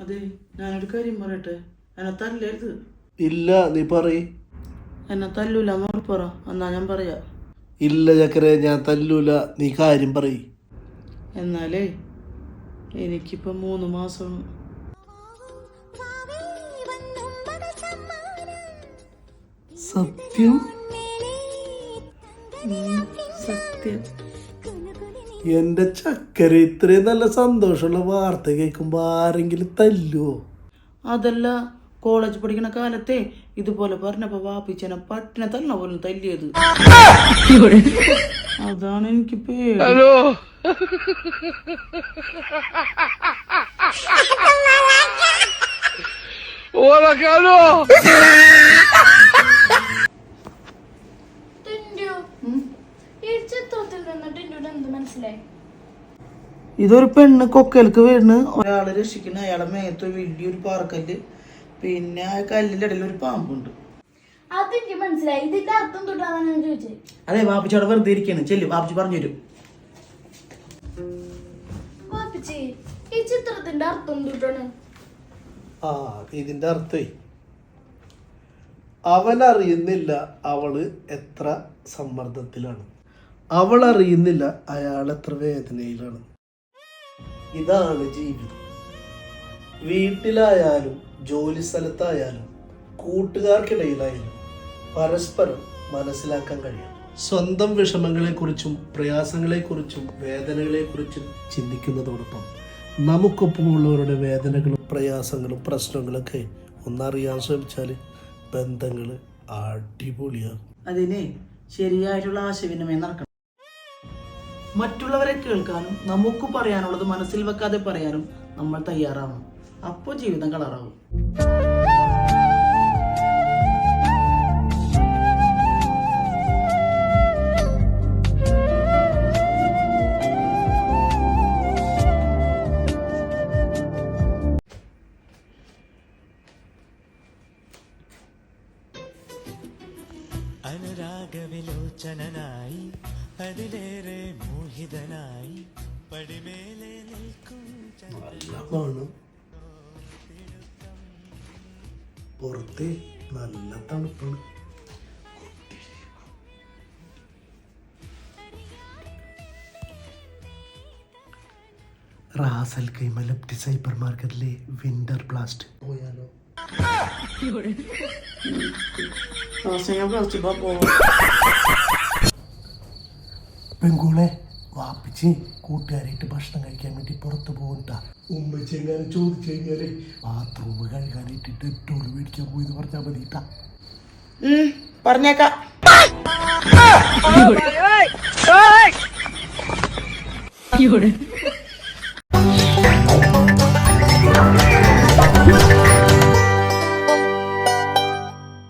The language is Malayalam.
അതെ ഞാനൊരു കാര്യം പറയട്ടെ? എന്നെ തല്ലരുത് ഇല്ല നീ പറയ്. എന്നെ തല്ലൂല എന്ന് പറ. എന്നാ ഞാൻ പറയാ. ഇല്ല ചക്കരെ ഞാൻ തല്ലൂല. നീ കാര്യം പറയ്. എന്നാലേ എനിക്കിപ്പോ മൂന്ന് മാസം സത്യം? സത്യം. എന്റെ ചക്കര ഇത്രയും നല്ല സന്തോഷമുള്ള വാർത്ത കേൾക്കുമ്പോൾ ആരെങ്കിലും തല്ലുവോ? അതല്ല കോളേജ് പഠിക്കുന്ന കാലത്തെ ഇതുപോലെ പറഞ്ഞപ്പോ വാപ്പിച്ചനെ പട്ടിനെ തല്ലണ പോലും തല്ലിയത്. അതാണ് എനിക്ക് പേടി. ടിൻഡു മനസ്സിലായി. ഇതൊരു പെണ്ണ് കൊക്കൽക്ക് വീണ്. ഒരാളെ രക്ഷിക്കുന്ന അയാളെ മേത്ത് വലിയൊരു പാറക്കല്ല് പിന്നെ ആ കല്ലിന്റെ ഇടയിൽ ഒരു പാമ്പുണ്ട്. അതെനിക്ക് മനസ്സിലായി. ഇതിന്റെ അർത്ഥം തൊട്ടാണ് ഞാൻ ചോദിച്ചത്? അതെ വാപ്പിച്ചി അവിടെ വെറുതെ ഇരിക്കാണ്. ചെല്ലു വാപ്പിച്ചി പറഞ്ഞു തരും. ഈ ചിത്രത്തിന്റെ അർത്ഥം തൊട്ടാണ് ആ ഇതിന്റെ അർത്ഥേ അവൻ അറിയുന്നില്ല അവൾ എത്ര സമ്മർദ്ദത്തിലാണ്. അവൾ അറിയുന്നില്ല അയാൾ എത്ര വേദനയിലാണ്. ഇതാണ് ജീവിതം. വീട്ടിലായാലും ജോലി സ്ഥലത്തായാലും കൂട്ടുകാർക്കിടയിലായാലും പരസ്പരം മനസ്സിലാക്കാൻ കഴിയും. സ്വന്തം വിഷമങ്ങളെക്കുറിച്ചും പ്രയാസങ്ങളെക്കുറിച്ചും വേദനകളെക്കുറിച്ചും ചിന്തിക്കുന്നതോടൊപ്പം നമുക്കൊപ്പമുള്ളവരുടെ വേദനകളും പ്രയാസങ്ങളും പ്രശ്നങ്ങളൊക്കെ ഒന്നറിയാൻ ശ്രമിച്ചാൽ ബന്ധങ്ങൾ അടിപൊളിയാകും. അതിന് ശരിയായിട്ടുള്ള ആശയവിനിമയം നടക്കണം. മറ്റുള്ളവരെ കേൾക്കാനും നമുക്ക് പറയാനുള്ളത് മനസ്സിൽ വെക്കാതെ പറയാനും നമ്മൾ തയ്യാറാവണം. അപ്പോൾ ജീവിതം കളറാവും. അനുരാഗവിലോചനായി അതിലേറെ മോഹിതനായി പടിമേലെ നിൽക്കും നല്ലതാണ് പുറത്ത് നല്ല തണുപ്പാണ്. Ras al Khaimah left cyber മാർക്കറ്റിലെ വിന്റർ ബ്ലാസ്റ്റ്. പോയാലോ? ഞാൻ പ്ലാസ്റ്റിക് പോവാം. പെങ്കൂളെ വാപ്പിച്ച് കൂട്ടുകാരായിട്ട് ഭക്ഷണം കഴിക്കാൻ വേണ്ടി പുറത്ത് പോകണ്ട ഉമ്മച്ചി എങ്ങനെ ചോദിച്ചു കഴിഞ്ഞാൽ ബാത്റൂം കഴുകാനായിട്ട് ഡെറ്റോൾ മേടിക്കാൻ പോയി പറഞ്ഞാൽ മതി ട്ടാ. പറഞ്ഞേക്കാം Fiore.